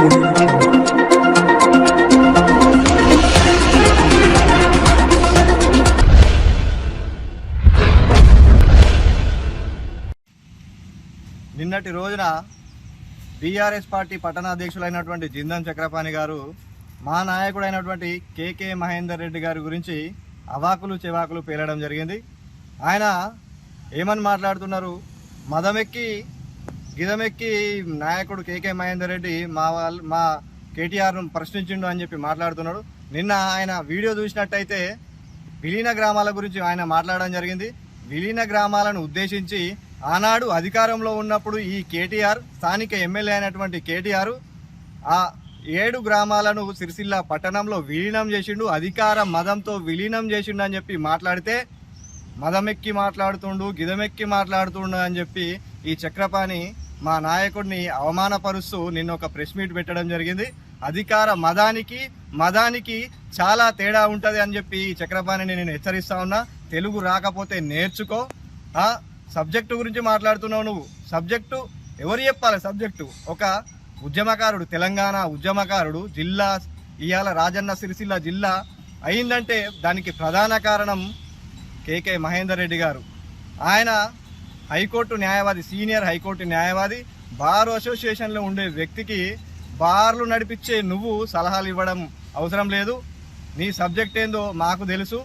నిన్నటి రోజున BRS party పట్టణాధ్యక్షులైనటువంటి జిందన్ చక్రపాణి గారు మా నాయకుడైనటువంటి కేకే మహేందర్ రెడ్డి గారి గురించి అవాకులు చెవాకులు పేలడం జరిగింది. ఆయన ఏమని మాట్లాడుతున్నారు? మదమెక్కి గిదమెక్కి నాయకుడు కేకే మహేందర్ రెడ్డి మా వాళ్ళు మా కేటీఆర్ను ప్రశ్నించిండు అని చెప్పి మాట్లాడుతున్నాడు. నిన్న ఆయన వీడియో చూసినట్టయితే విలీన గ్రామాల గురించి ఆయన మాట్లాడడం జరిగింది. విలీన గ్రామాలను ఉద్దేశించి ఆనాడు అధికారంలో ఉన్నప్పుడు ఈ కేటీఆర్ స్థానిక ఎమ్మెల్యే అయినటువంటి కేటీఆర్ ఆ ఏడు గ్రామాలను సిరిసిల్ల పట్టణంలో విలీనం చేసిండు అధికార మదంతో విలీనం చేసిండు అని చెప్పి మాట్లాడితే మదమెక్కి మాట్లాడుతుండు గిదమెక్కి మాట్లాడుతుండు అని చెప్పి ఈ చక్రపాణి మా నాయకుడిని అవమానపరుస్తూ నిన్న ఒక ప్రెస్ మీట్ పెట్టడం జరిగింది. అధికార మదానికి మదానికి చాలా తేడా ఉంటుంది అని చెప్పి చక్రపాణిని నేను హెచ్చరిస్తా ఉన్నా. తెలుగు రాకపోతే నేర్చుకో. ఆ సబ్జెక్టు గురించి మాట్లాడుతున్నావు నువ్వు. సబ్జెక్టు ఎవరు చెప్పాలి సబ్జెక్టు? ఒక ఉద్యమకారుడు తెలంగాణ ఉద్యమకారుడు జిల్లా ఇవాళ రాజన్న సిరిసిల్ల జిల్లా అయిందంటే దానికి ప్రధాన కారణం కేకే మహేందర్ రెడ్డి గారు. ఆయన హైకోర్టు న్యాయవాది సీనియర్ హైకోర్టు న్యాయవాది బార్ అసోసియేషన్లో ఉండే వ్యక్తికి బార్లు నడిపించే నువ్వు సలహాలు ఇవ్వడం అవసరం లేదు. నీ సబ్జెక్ట్ ఏందో మాకు తెలుసు.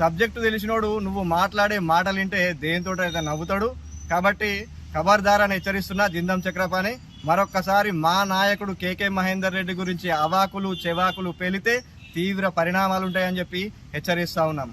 సబ్జెక్టు తెలిసినోడు నువ్వు మాట్లాడే మాటలు వింటే దేనితో అయితే నవ్వుతాడు. కాబట్టి ఖబర్దారాన్ని హెచ్చరిస్తున్నా జిందం చక్రపాణి మరొక్కసారి మా నాయకుడు కేకే మహేందర్ రెడ్డి గురించి అవాకులు చెవాకులు పేలితే తీవ్ర పరిణామాలు ఉంటాయని చెప్పి హెచ్చరిస్తా ఉన్నాం.